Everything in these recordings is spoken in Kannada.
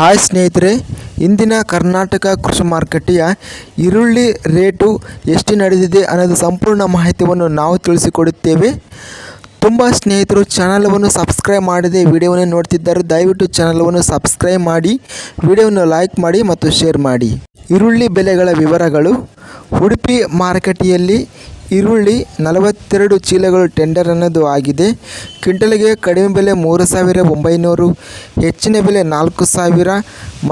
ಹಾಯ್ ಸ್ನೇಹಿತರೆ, ಇಂದಿನ ಕರ್ನಾಟಕ ಕೃಷಿ ಮಾರುಕಟ್ಟೆಯ ಈರುಳ್ಳಿ ರೇಟು ಎಷ್ಟು ನಡೆದಿದೆ ಅನ್ನೋದು ಸಂಪೂರ್ಣ ಮಾಹಿತಿಯನ್ನು ನಾವು ತಿಳಿಸಿಕೊಡುತ್ತೇವೆ. ತುಂಬ ಸ್ನೇಹಿತರು ಚಾನಲನ್ನು ಸಬ್ಸ್ಕ್ರೈಬ್ ಮಾಡದೆ ವಿಡಿಯೋವನ್ನು ನೋಡ್ತಿದ್ದಾರೆ ದಯವಿಟ್ಟು ಚಾನಲನ್ನು ಸಬ್ಸ್ಕ್ರೈಬ್ ಮಾಡಿ, ವಿಡಿಯೋವನ್ನು ಲೈಕ್ ಮಾಡಿ ಮತ್ತು ಶೇರ್ ಮಾಡಿ. ಈರುಳ್ಳಿ ಬೆಲೆಗಳ ವಿವರಗಳು, ಉಡುಪಿ ಮಾರುಕಟ್ಟೆಯಲ್ಲಿ ಈರುಳ್ಳಿ ನಲವತ್ತೆರಡು ಚೀಲಗಳು ಟೆಂಡರ್ ಅನ್ನೋದು ಆಗಿದೆ. ಕ್ವಿಂಟಲ್ಗೆ ಕಡಿಮೆ ಬೆಲೆ ಮೂರು ಸಾವಿರ ಒಂಬೈನೂರು, ಹೆಚ್ಚಿನ ಬೆಲೆ ನಾಲ್ಕು ಸಾವಿರ,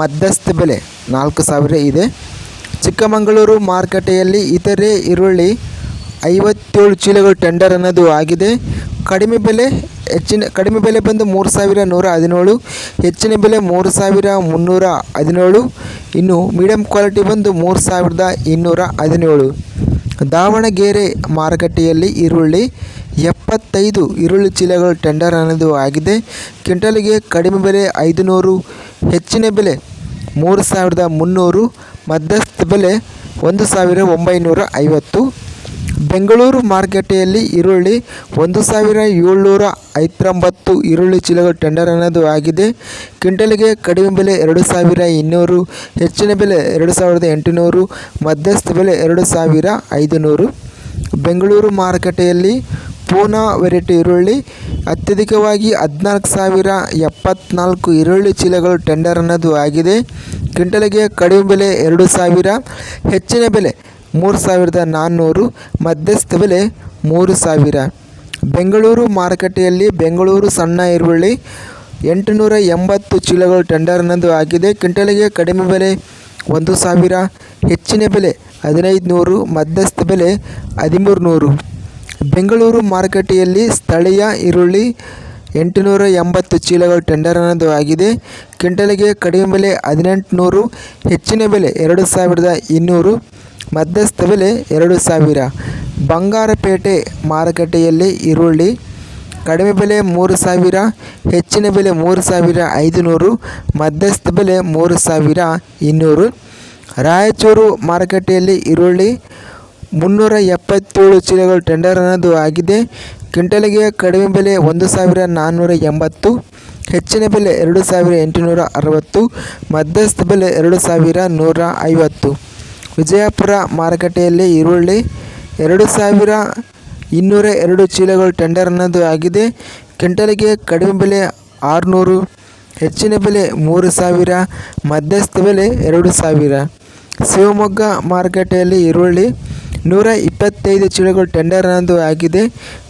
ಮಧ್ಯಸ್ಥ ಬೆಲೆ ನಾಲ್ಕು ಸಾವಿರ ಇದೆ. ಚಿಕ್ಕಮಗಳೂರು ಮಾರುಕಟ್ಟೆಯಲ್ಲಿ ಇತರೆ ಈರುಳ್ಳಿ ಐವತ್ತೇಳು ಚೀಲಗಳು ಟೆಂಡರ್ ಅನ್ನೋದು ಆಗಿದೆ. ಕಡಿಮೆ ಬೆಲೆ ಹೆಚ್ಚಿನ, ಕಡಿಮೆ ಬೆಲೆ ಬಂದು ಮೂರು ಸಾವಿರ ನೂರ ಹದಿನೇಳು, ಹೆಚ್ಚಿನ ಬೆಲೆ ಮೂರು ಸಾವಿರ ಮುನ್ನೂರ ಹದಿನೇಳು, ಇನ್ನು ಮೀಡಿಯಂ ಕ್ವಾಲಿಟಿ ಬಂದು ಮೂರು ಸಾವಿರದ ಇನ್ನೂರ ಹದಿನೇಳು. ದಾವಣಗೆರೆ ಮಾರುಕಟ್ಟೆಯಲ್ಲಿ ಈರುಳ್ಳಿ ಎಪ್ಪತ್ತೈದು ಈರುಳ್ಳಿ ಚೀಲಗಳು ಟೆಂಡರ್ ಅನ್ನೋದು ಆಗಿದೆ. ಕ್ವಿಂಟಲ್ಗೆ ಕಡಿಮೆ ಬೆಲೆ ಐದುನೂರು, ಹೆಚ್ಚಿನ ಬೆಲೆ ಮೂರು ಸಾವಿರದ ಮುನ್ನೂರು, ಮಧ್ಯಸ್ಥ ಬೆಲೆ ಒಂದು ಸಾವಿರ ಒಂಬೈನೂರ ಐವತ್ತು. ಬೆಂಗಳೂರು ಮಾರುಕಟ್ಟೆಯಲ್ಲಿ ಈರುಳ್ಳಿ ಒಂದು ಸಾವಿರ ಏಳ್ನೂರ ಐವತ್ತೊಂಬತ್ತು ಈರುಳ್ಳಿ ಚೀಲಗಳು ಟೆಂಡರ್ ಅನ್ನೋದು ಆಗಿದೆ. ಕ್ವಿಂಟಲ್ಗೆ ಕಡಿಮೆ ಬೆಲೆ ಎರಡು ಸಾವಿರ ಇನ್ನೂರು, ಹೆಚ್ಚಿನ ಬೆಲೆ ಎರಡು ಸಾವಿರದ ಎಂಟುನೂರು, ಮಧ್ಯಸ್ಥ ಬೆಲೆ ಎರಡು ಸಾವಿರ ಐದು ನೂರು ಬೆಂಗಳೂರು ಮಾರುಕಟ್ಟೆಯಲ್ಲಿ ಪೂನಾ ವೆರೈಟಿ ಈರುಳ್ಳಿ, ಅತ್ಯಧಿಕವಾಗಿ ಹದಿನಾಲ್ಕು ಸಾವಿರ ಎಪ್ಪತ್ನಾಲ್ಕು ಈರುಳ್ಳಿ ಚೀಲಗಳು ಟೆಂಡರ್ ಅನ್ನೋದು ಆಗಿದೆ. ಕ್ವಿಂಟಲ್ಗೆ ಕಡಿಮೆ ಬೆಲೆ ಎರಡು ಸಾವಿರ, ಹೆಚ್ಚಿನ ಬೆಲೆ ಮೂರು ಸಾವಿರದ ನಾನ್ನೂರು, ಮಧ್ಯಸ್ಥ ಬೆಲೆ ಮೂರು ಸಾವಿರ. ಬೆಂಗಳೂರು ಮಾರುಕಟ್ಟೆಯಲ್ಲಿ ಬೆಂಗಳೂರು ಸಣ್ಣ ಈರುಳ್ಳಿ ಎಂಟುನೂರ ಎಂಬತ್ತು ಚೀಲಗಳು ಟೆಂಡರ್ ಅನ್ನೋದು ಆಗಿದೆ. ಕ್ವಿಂಟಲಿಗೆ ಕಡಿಮೆ ಬೆಲೆ ಒಂದು ಸಾವಿರ, ಹೆಚ್ಚಿನ ಬೆಲೆ ಹದಿನೈದು ನೂರು ಮಧ್ಯಸ್ಥ ಬೆಲೆ ಹದಿಮೂರು ನೂರು ಬೆಂಗಳೂರು ಮಾರುಕಟ್ಟೆಯಲ್ಲಿ ಸ್ಥಳೀಯ ಈರುಳ್ಳಿ ಎಂಟುನೂರ ಎಂಬತ್ತು ಚೀಲಗಳು ಟೆಂಡರ್ ಅನ್ನೋದು ಆಗಿದೆ. ಕ್ವಿಂಟಲಿಗೆ ಕಡಿಮೆ ಬೆಲೆ ಹದಿನೆಂಟುನೂರು, ಹೆಚ್ಚಿನ ಬೆಲೆ ಎರಡು ಸಾವಿರದ ಇನ್ನೂರು. ಮಧ್ಯಸ್ಥ ಬೆಲೆ ಎರಡು ಸಾವಿರ. ಬಂಗಾರಪೇಟೆ ಮಾರುಕಟ್ಟೆಯಲ್ಲಿ ಈರುಳ್ಳಿ ಕಡಿಮೆ ಬೆಲೆ ಮೂರು ಸಾವಿರ, ಹೆಚ್ಚಿನ ಬೆಲೆ ಮೂರು ಸಾವಿರ ಐದುನೂರು ಮಧ್ಯಸ್ಥ ಬೆಲೆ ಮೂರು ಸಾವಿರ ಇನ್ನೂರು. ರಾಯಚೂರು ಮಾರುಕಟ್ಟೆಯಲ್ಲಿ ಈರುಳ್ಳಿ ಮುನ್ನೂರ ಎಪ್ಪತ್ತೇಳು ಚೀಲಗಳು ಟೆಂಡರ್ ಅನ್ನೋದು ಆಗಿದೆ. ಕ್ವಿಂಟಲ್ಗೆ ಕಡಿಮೆ ಬೆಲೆ ಒಂದು ಸಾವಿರ ನಾನ್ನೂರ ಎಂಬತ್ತು, ಹೆಚ್ಚಿನ ಬೆಲೆ ಎರಡು ಸಾವಿರ ಎಂಟುನೂರ ಅರವತ್ತು ಮಧ್ಯಸ್ಥ ಬೆಲೆ ಎರಡು ಸಾವಿರ ನೂರ ಐವತ್ತು. ವಿಜಯಪುರ ಮಾರುಕಟ್ಟೆಯಲ್ಲಿ ಈರುಳ್ಳಿ ಎರಡು ಸಾವಿರ ಇನ್ನೂರ ಎರಡು ಚೀಲಗಳು ಟೆಂಡರ್ ಅನ್ನೋದು ಆಗಿದೆ. ಕ್ವಿಂಟಲ್ಗೆ ಕಡಿಮೆ ಬೆಲೆ ಆರುನೂರು, ಹೆಚ್ಚಿನ ಬೆಲೆ ಮೂರು ಸಾವಿರ, ಮಧ್ಯಸ್ಥ ಬೆಲೆ ಎರಡು ಸಾವಿರ. ಶಿವಮೊಗ್ಗ ಮಾರುಕಟ್ಟೆಯಲ್ಲಿ ಈರುಳ್ಳಿ ನೂರ ಇಪ್ಪತ್ತೈದು ಚೀಲಗಳು ಟೆಂಡರ್ ಅನ್ನೋದು ಆಗಿದೆ.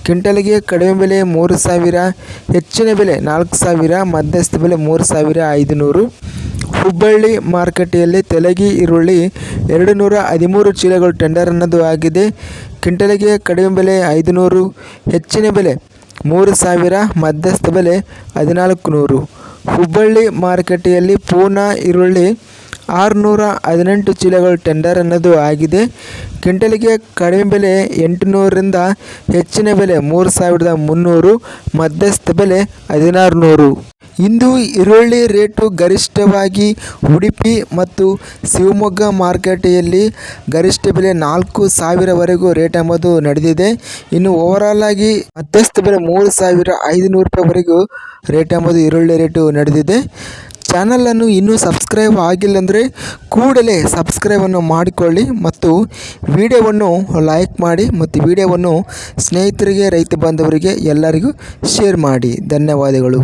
ಕ್ವಿಂಟಲ್ಗೆ ಕಡಿಮೆ ಬೆಲೆ ಮೂರು ಸಾವಿರ, ಹೆಚ್ಚಿನ ಬೆಲೆ ನಾಲ್ಕು ಸಾವಿರ, ಮಧ್ಯಸ್ಥ ಬೆಲೆ ಮೂರು ಸಾವಿರ ಐದುನೂರು. ಹುಬ್ಬಳ್ಳಿ ಮಾರುಕಟ್ಟೆಯಲ್ಲಿ ತೆಲಗಿ ಈರುಳ್ಳಿ ಎರಡು ನೂರ ಹದಿಮೂರು ಚೀಲಗಳು ಟೆಂಡರ್ ಅನ್ನೋದು ಆಗಿದೆ. ಕ್ವಿಂಟಲಿಗೆ ಕಡಿಮೆ ಬೆಲೆ ಐದುನೂರು, ಹೆಚ್ಚಿನ ಬೆಲೆ ಮೂರು ಸಾವಿರ, ಮಧ್ಯಸ್ಥ ಬೆಲೆ ಹದಿನಾಲ್ಕು ನೂರು ಹುಬ್ಬಳ್ಳಿ ಮಾರುಕಟ್ಟೆಯಲ್ಲಿ ಪೂನಾ ಈರುಳ್ಳಿ ಆರುನೂರ ಹದಿನೆಂಟು ಚೀಲಗಳು ಟೆಂಡರ್ ಅನ್ನೋದು ಆಗಿದೆ. ಕ್ವಿಂಟಲಿಗೆ ಕಡಿಮೆ ಬೆಲೆ ಎಂಟುನೂರರಿಂದ ಹೆಚ್ಚಿನ ಬೆಲೆ ಮೂರು ಸಾವಿರದ ಮುನ್ನೂರು, ಮಧ್ಯಸ್ಥ ಬೆಲೆ ಹದಿನಾರು ನೂರು ಇಂದು ಈರುಳ್ಳಿ ರೇಟು ಗರಿಷ್ಠವಾಗಿ ಉಡುಪಿ ಮತ್ತು ಶಿವಮೊಗ್ಗ ಮಾರುಕಟ್ಟೆಯಲ್ಲಿ ಗರಿಷ್ಠ ಬೆಲೆ ನಾಲ್ಕು ಸಾವಿರವರೆಗೂ ರೇಟ್ ಎಂಬುದು ನಡೆದಿದೆ. ಇನ್ನು ಓವರಾಲ್ ಆಗಿ ಮಧ್ಯಸ್ಥ ಬೆಲೆ ಮೂರು ಸಾವಿರ ಐದುನೂರು ರೂಪಾಯಿವರೆಗೂ ರೇಟ್ ಎಂಬುದು ಈರುಳ್ಳಿ ರೇಟು ನಡೆದಿದೆ. ಚಾನಲನ್ನು ಇನ್ನೂ ಸಬ್ಸ್ಕ್ರೈಬ್ ಆಗಿಲ್ಲ ಅಂದರೆ ಕೂಡಲೇ ಸಬ್ಸ್ಕ್ರೈಬನ್ನು ಮಾಡಿಕೊಳ್ಳಿ ಮತ್ತು ವಿಡಿಯೋವನ್ನು ಲೈಕ್ ಮಾಡಿ ಮತ್ತು ವಿಡಿಯೋವನ್ನು ಸ್ನೇಹಿತರಿಗೆ, ರೈತ ಬಾಂಧವರಿಗೆ ಎಲ್ಲರಿಗೂ ಶೇರ್ ಮಾಡಿ. ಧನ್ಯವಾದಗಳು.